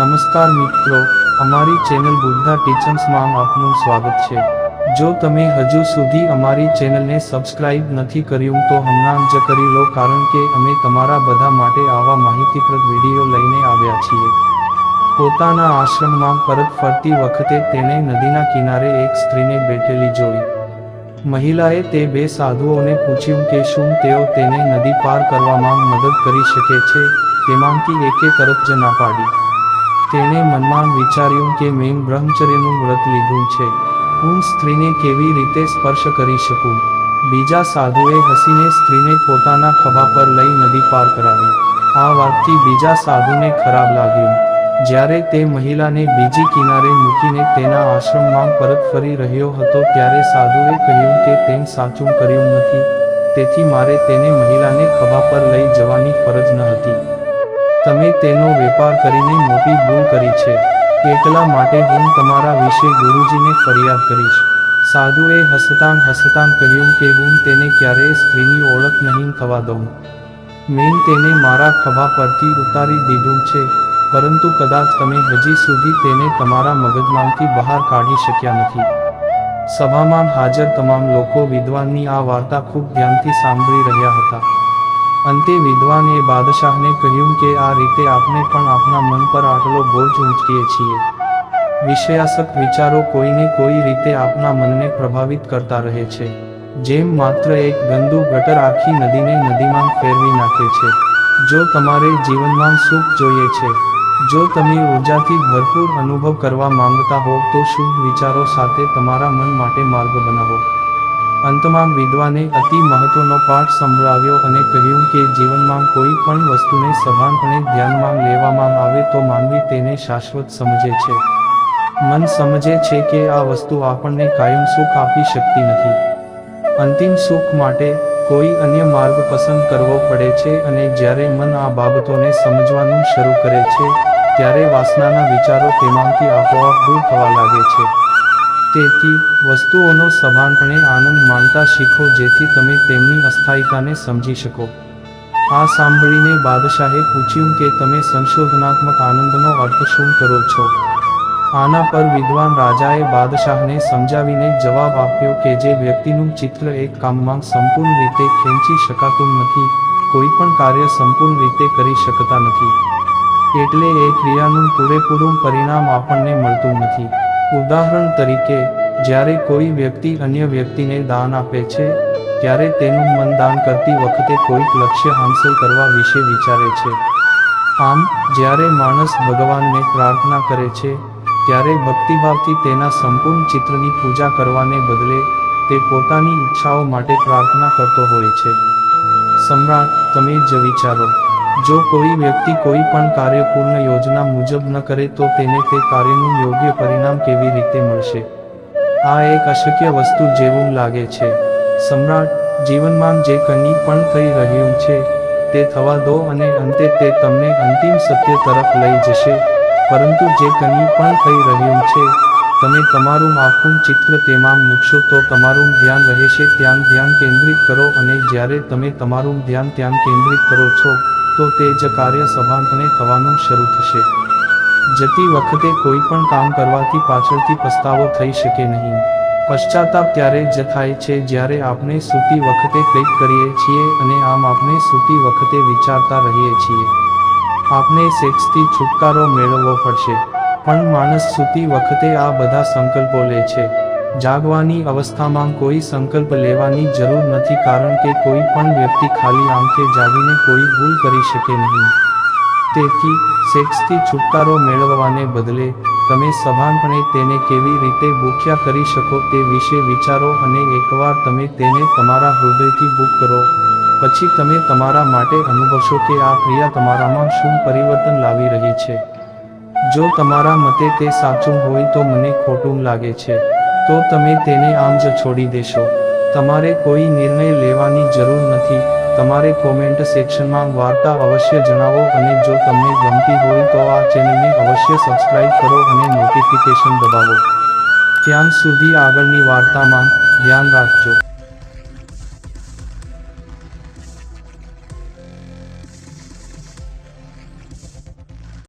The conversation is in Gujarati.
નમસ્કાર મિત્રો, અમારી ચેનલ બુદ્ધા ટીચર્સમાં આપનું સ્વાગત છે. જો તમે હજુ સુધી અમારી ચેનલને સબસ્ક્રાઇબ નથી કર્યું તો હમણાં જ કરી લો કારણ કે અમે તમારા બધા માટે આવા માહિતીપ્રદ વીડિયો લઈને આવ્યા છીએ. પોતાના આશ્રમમાં પરત ફરતી વખતે તેણે નદીના કિનારે એક સ્ત્રીને બેઠેલી જોઈ. મહિલાએ તે બે સાધુઓને પૂછ્યું કે શું તેઓ તેને નદી પાર કરવામાં મદદ કરી શકે છે, તેમાંથી એકે તરફ જ ના પાડી. તેણે મનમાં વિચાર્યું કે મેં બ્રહ્મચર્યનું વ્રત લીધું છે. હું સ્ત્રીને કેવી રીતે સ્પર્શ કરી શકું? બીજા સાધુએ હસીને સ્ત્રીને પોતાના ખભા પર લઈ નદી પાર કરાવી. આ વાતથી બીજા સાધુને ખરાબ લાગ્યું. જ્યારે તે મહિલાને બીજી કિનારે મૂકીને તેના આશ્રમમાં પરત ફરી રહ્યો હતો ત્યારે સાધુએ કહ્યું કે તેમ સાચું કર્યું નથી. તેથી મારે તેને મહિલાને ખભા પર લઈ જવાની ફરજ ન હતી. તમે તેનો વેપાર કરીને મોટી ભૂલ કરી છે. એટલા માટે હું તમારા વિશે ગુરુજીને ફરિયાદ કરીશ. સાધુએ હસતાં હસતાં કહ્યું કે હું તેને ક્યારેય સ્ત્રીની ઓળખ નહીં થવા દઉં. મેં તેને મારા ખભા પરથી ઉતારી દીધું છે, પરંતુ કદાચ તમે હજી સુધી તેને તમારા મગજમાંથી બહાર કાઢી શક્યા નથી. સભામાં હાજર તમામ લોકો વિદ્વાનની આ વાર્તા ખૂબ ધ્યાનથી સાંભળી રહ્યા હતા. અંતે વિદ્વાને બાદશાહને કહ્યું કે આ રીતે આપણે પણ આપણા મન પર આટલો બોજ ઊંચકીએ છીએ. વિષયાસક વિચારો કોઈને કોઈ રીતે આપણા મનને પ્રભાવિત કરતા રહે છે. જેમ માત્ર એક ગંદુ ગટર આખી નદીને નદીમાં ફેરવી નાખે છે. જો તમારે જીવનમાં સુખ જોઈએ છે, જો તમે ઊર્જાથી ભરપૂર અનુભવ કરવા માંગતા હો તો શુભ વિચારો સાથે તમારા મન માટે માર્ગ બનાવો. અંતમાં વિદ્વાને અતિ મહત્વનો પાઠ સંભળાવ્યો અને કહ્યું કે જીવનમાં કોઈ પણ વસ્તુને સભાનપણે ધ્યાનમાં લેવામાં આવે તો માનવી તેને શાશ્વત સમજે છે. મન સમજે છે કે આ વસ્તુ આપણને કાયમ સુખ આપી શકતી નથી. અંતિમ સુખ માટે કોઈ અન્ય માર્ગ પસંદ કરવો પડે છે અને જ્યારે મન આ બાબતોને સમજવાનું શરૂ કરે છે, ત્યારે વાસનાના વિચારો તેમાંથી આપોઆપ દૂર થવા લાગે છે. તેથી વસ્તુઓનો સભાનપણે આનંદ માણતા શીખો જેથી તમે તેમની અસ્થાયિતાને સમજી શકો. આ સાંભળીને બાદશાહે પૂછ્યું કે તમે સંશોધનાત્મક આનંદનો અર્થ શું કરો છો? આના પર વિદ્વાન રાજાએ બાદશાહને સમજાવીને જવાબ આપ્યો કે જે વ્યક્તિનું ચિત્ર એક કામમાં સંપૂર્ણ રીતે ખેંચી શકાતું નથી, કોઈ પણ કાર્ય સંપૂર્ણ રીતે કરી શકતા નથી. એટલે એ ક્રિયાનું પૂરેપૂરું પરિણામ આપણને મળતું નથી. ઉદાહરણ તરીકે, જ્યારે કોઈ વ્યક્તિ અન્ય વ્યક્તિને દાન આપે છે, ત્યારે તેનું મન દાન કરતી વખતે કોઈક લક્ષ્ય હાંસલ કરવા વિશે વિચારે છે. આમ, જ્યારે માણસ ભગવાનને પ્રાર્થના કરે છે, ત્યારે ભક્તિભાવથી તેના સંપૂર્ણ ચિત્રની પૂજા કરવાને બદલે, તે પોતાની ઈચ્છાઓ માટે પ્રાર્થના કરતો હોય છે. સમ્રાટ, તમે જ વિચારો. જો કોઈ વ્યક્તિ કોઈ પણ કાર્ય યોજના મુજબ ન કરે તો તેને તે કાર્યનું યોગ્ય પરિણામ કેવી રીતે મળશે? આ એક અશક્ય વસ્તુ જેવું લાગે છે. સમ્રાટ, જીવનમાં જે કંઈ પણ થઈ રહ્યું છે, તે થવા દો અને અંતે તે તમને અંતિમ સત્ય તરફ લઈ જશે. પરંતુ જે કંઈ પણ થઈ રહ્યું છે, તમે તમારું આખું ચિત્ર તેમાં મૂકશો તો તમારું ધ્યાન રહેશે. ત્યાં ધ્યાન કેન્દ્રિત કરો અને જ્યારે તમે તમારું ધ્યાન ત્યાં કેન્દ્રિત કરો છો તો તે જ કાર્ય સભાનપણે થવાનું શરૂ થશે. જતી વખતે કોઈ પણ કામ કરવાથી પાછળથી પસ્તાવો થઈ શકે નહીં. પશ્ચાતાપ ત્યારે જ થાય છે જ્યારે આપણે સૂતી વખતે કંઈક કરીએ છીએ અને આમ આપણે સૂતી વખતે વિચારતા રહીએ છીએ. આપણે સેક્સથી છુટકારો મેળવવો પડશે. પણ માણસ સૂતી વખતે આ બધા સંકલ્પો લે છે. જાગવાની અવસ્થામાં કોઈ સંકલ્પ લેવાની જરૂર નથી કારણ કે કોઈ પણ વ્યક્તિ ખાલી આંખે જાગીને કોઈ ભૂલ કરી શકે નહીં. તેથી, સેક્સથી છુટકારો મેળવવાને બદલે, તમે સભાનપણે તેને કેવી રીતે ભૂખ્યા કરી શકો તે વિશે વિચારો અને એકવાર તમે તેને તમારા હૃદયથી બુક કરો. પછી તમે તમારા માટે અનુભવશો કે આ ક્રિયા તમારામાં શું પરિવર્તન લાવી રહી છે. જો તમારા મતે તે સાચું હોય તો મને ખોટું લાગે છે. તો તમે તેને આમ જ છોડી દેશો. તમારે કોઈ નિર્ણય લેવાની જરૂર નથી. તમારે કોમેન્ટ સેક્શનમાં વાર્તા અવશ્ય જણાવો અને જો તમને ગમતી હોય તો આ ચેનલને અવશ્ય સબસ્ક્રાઇબ કરો અને નોટિફિકેશન દબાવો. ત્યાં સુધી આગળની વાર્તામાં ધ્યાન રાખજો.